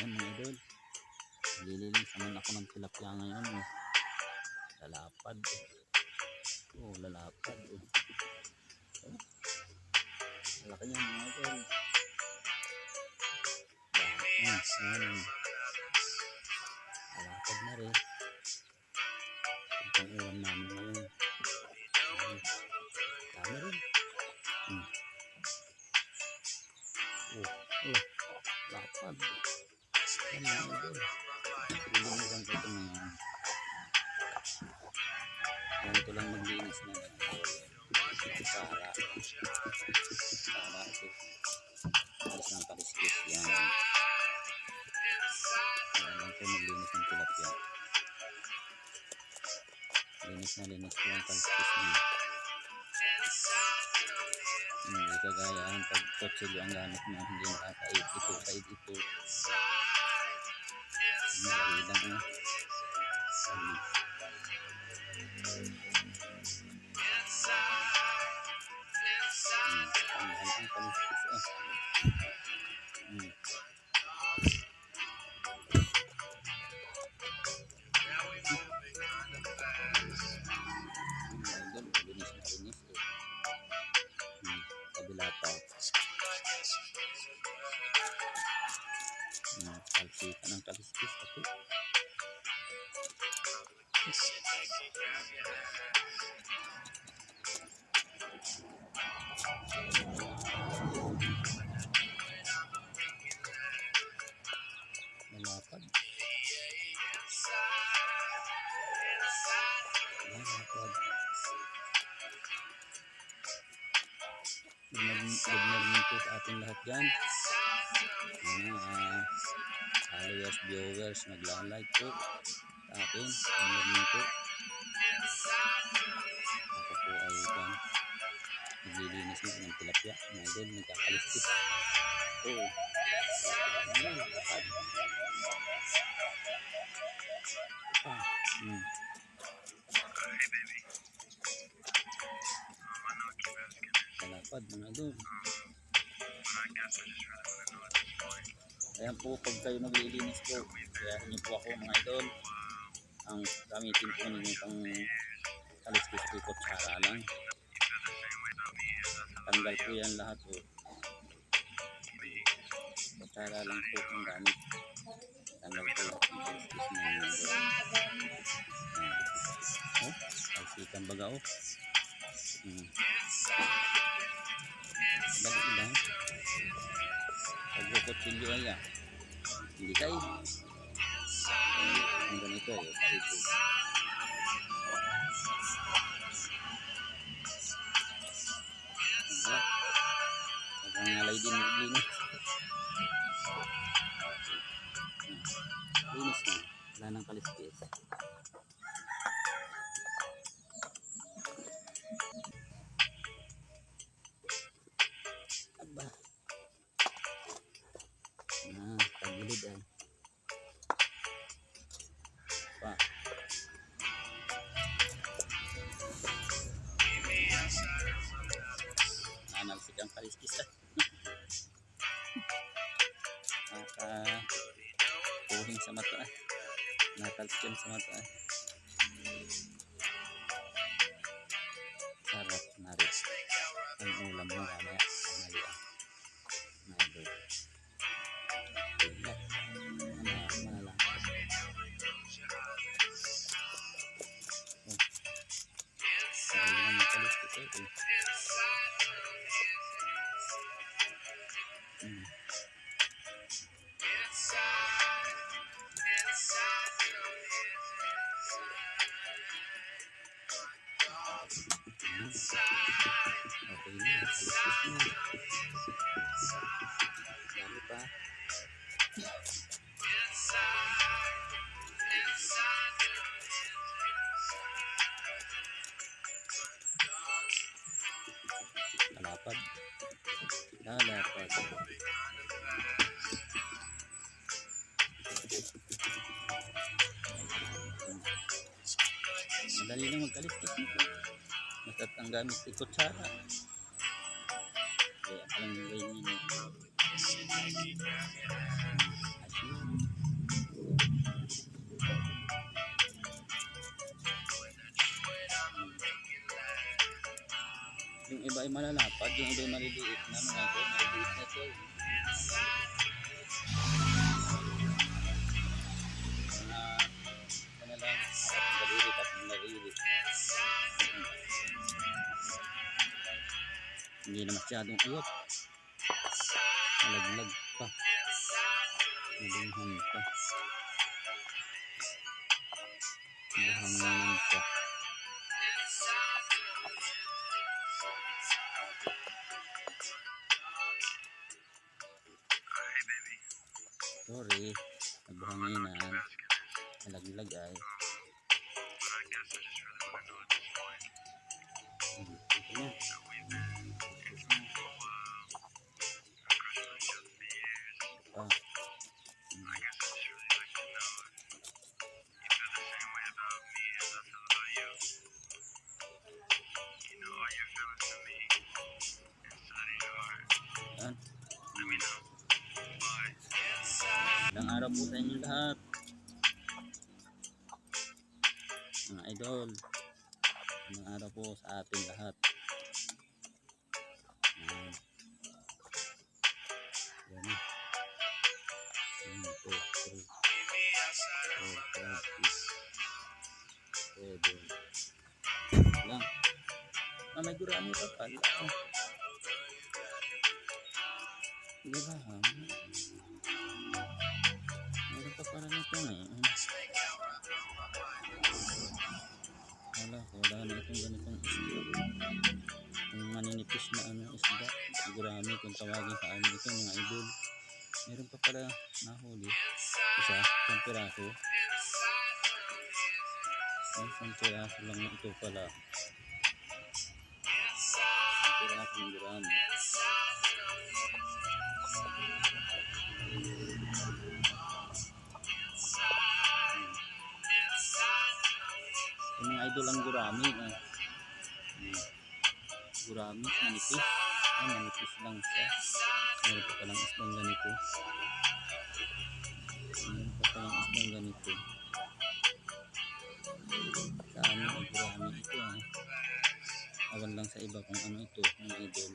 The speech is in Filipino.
Ayan mga idol. Lilinis naman ako ng tilapia ngayon. Oh. Lalapad. Oh, lalapad. Oh. Oh. Malaki yan mga idol. Yes, yan. Lalapad na rin. Ito ulam namin ngayon. Ayan. Dami rin. Hmm. Oh, oh. Lapad. Yan Lilinisan ko ito ngayon. Ganito lang maglinis na lang. Para para ito. Alis ng kaliskis yan. Yan lang ito maglinis ng tilapia. Linis na linis ko ang kaliskis niya. Hindi kagaya ang pag kutsilyo ang gamit mo. Hindi nakakait ito, kaid ito. Kalsika ng kaliskis ako. Malapad. Malapad. Morning po sa ating lahat dyan. Mga uh, followers, viewers, nagla-like po sa akin. Morning po. Ako po ay kan naglilinis na ng tilapia. Mga idol, nagkakaliskis. Oo. Ayan, lapad. Ah, hmm. Kalapad mga idol. Ayan po, pag kayo naglilinis po, kaya niyo po ako mga idol. Ang gamitin po ninyo pang kaliskis po kutsara lang. Tanggal po yan lahat po. Kutsara lang po ang gamit. Tanggal po lahat ng kaliskis na. Ayan. Oh, kalsikan baga oh. Hmm. Dali lang. Pagkukutsilyo ay ah. Hindi kayo. Ang ganito eh. Huwag ngalay din. Hmm. Linis na. Wala nang kaliskis. Aba. Ah, tagilid. Naka puhing sa mata ah. Nakalsik sa mata Hmm. Madali lang magkalikit nito. Masat ang gamit si kutsara. Kaya alam nyo kayo nyo. Yung iba ay malalapad, yung iba ay maliliit na mga ganyan. Hindi na masyadong ayot. Malaglag pa. Malinghan pa. Sorry, nagbuhanginan. Malaglag ay. Hmm, ito Ilang araw po sa inyo lahat. Mga idol. Ilang araw po sa ating lahat. Yan. Yan na. One, two, three, four, five, six, seven. Lang. Ah, may gurami pa pala. Oh. Ngayon. Wala, wala na itong ganitong isda. Yung maninipis na ano isda. Gurami kung tawagin sa amin ito mga idol. Meron pa pala nahuli. Isa, isang piraso. Isang piraso lang na ito pala. Isang piraso ng gurami. Idol ang gurami. Eh. Gurami, manipis. Ay, manipis lang siya. Meron pa palang isdang ganito. Meron pa palang isdang ganito. Sa amin ang gurami ito. Ah. Awan lang sa iba kung ano ito, mga idol.